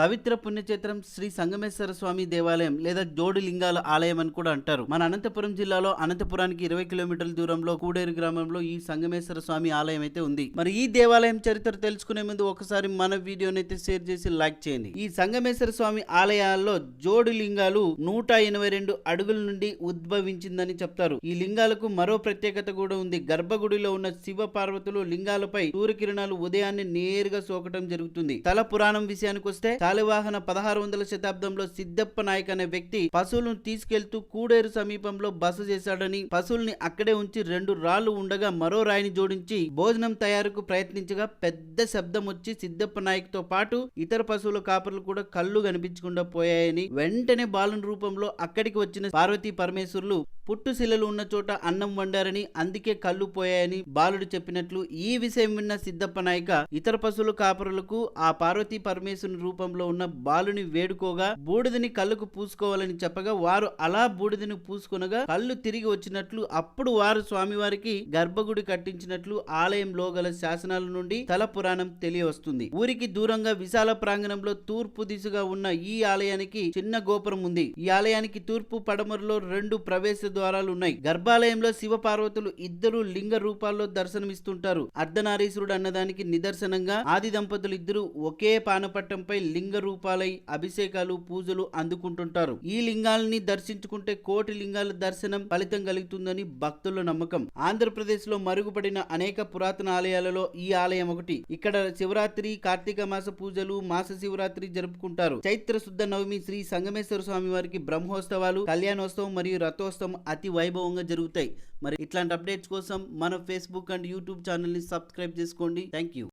పవిత్ర పుణ్యక్షేత్రం శ్రీ సంగమేశ్వర స్వామి దేవాలయం లేదా జోడి లింగాల ఆలయం అని కూడా అంటారు. మన అనంతపురం జిల్లాలో అనంతపురానికి ఇరవై కిలోమీటర్ల దూరంలో కూడేరు గ్రామంలో ఈ సంగమేశ్వర స్వామి ఆలయం అయితే ఉంది. మరి ఈ దేవాలయం చరిత్ర తెలుసుకునే ముందు ఒకసారి మన వీడియోని అయితే షేర్ చేసి లైక్ చేయండి. ఈ సంగమేశ్వర స్వామి ఆలయాల్లో జోడి లింగాలు నూట ఎనభై రెండు అడుగుల నుండి ఉద్భవించిందని చెప్తారు. ఈ లింగాలకు మరో ప్రత్యేకత కూడా ఉంది. గర్భగుడిలో ఉన్న శివ పార్వతులు లింగాలపై సూర్యకిరణాలు ఉదయాన్నే నేరుగా సోకటం జరుగుతుంది. తల పురాణం విషయానికి వస్తే శాలివాహన పదహారు వందల శతాబ్దంలో సిద్దప్ప నాయక్ అనే వ్యక్తి పశువులను తీసుకెళ్తూ కూడేరు సమీపంలో బస చేశాడని పశువుల్ని అక్కడే ఉంచి రెండు రాళ్ళు ఉండగా మరో రాయిని జోడించి భోజనం తయారుకు ప్రయత్నించగా పెద్ద శబ్దం వచ్చి సిద్దప్ప నాయక్తో పాటు ఇతర పశువుల కాపర్లు కూడా కళ్ళు కనిపించకుండా పోయాయని వెంటనే బాలుని రూపంలో అక్కడికి వచ్చిన పార్వతీ పరమేశ్వరులు పుట్టుశిలలు ఉన్న చోట అన్నం వండారని అందుకే కళ్ళు పోయాయని బాలుడు చెప్పినట్లు ఈ విషయం విన్న సిద్దప్ప నాయక ఇతర పశువుల కాపరులకు ఆ పార్వతీ పరమేశ్వరుని రూపం సమీపంలో ఉన్న బాలుని వేడుకోగా బూడిదని కళ్ళకు పూసుకోవాలని చెప్పగా వారు అలా బూడిదని పూసుకొనగా కళ్ళు తిరిగి వచ్చినట్లు అప్పుడు వారు స్వామివారికి గర్భగుడి కట్టించినట్లు ఆలయంలో గల శాసనాల నుండి తల పురాణం తెలియవస్తుంది. ఊరికి దూరంగా విశాల ప్రాంగణంలో తూర్పు దిశగా ఉన్న ఈ ఆలయానికి చిన్న గోపురం ఉంది. ఈ ఆలయానికి తూర్పు పడమరలో రెండు ప్రవేశ ద్వారాలు ఉన్నాయి. గర్భాలయంలో శివ పార్వతులు ఇద్దరు లింగ రూపాల్లో దర్శనమిస్తుంటారు. అర్ధనారీశ్వరుడు అన్నదానికి నిదర్శనంగా ఆది దంపతులు ఇద్దరు ఒకే పానపట్టంపై లింగ రూపాలై అభిషేకాలు పూజలు అందుకుంటుంటారు. ఈ లింగాలని దర్శించుకుంటే కోటి లింగాల దర్శనం ఫలితం కలుగుతుందని భక్తుల నమ్మకం. ఆంధ్రప్రదేశ్లో మరుగుపడిన అనేక పురాతన ఆలయాలలో ఈ ఆలయం ఒకటి. ఇక్కడ శివరాత్రి కార్తీక మాస పూజలు మాస శివరాత్రి జరుపుకుంటారు. చైత్ర శుద్ధ నవమి శ్రీ సంగమేశ్వర స్వామి వారికి బ్రహ్మోత్సవాలు కళ్యాణోత్సవం మరియు రథోత్సవం అతి వైభవంగా జరుగుతాయి. మరి ఇట్లాంటి అప్డేట్స్ కోసం మన ఫేస్బుక్ అండ్ యూట్యూబ్ ఛానల్ని సబ్స్క్రైబ్ చేసుకోండి. Thank you.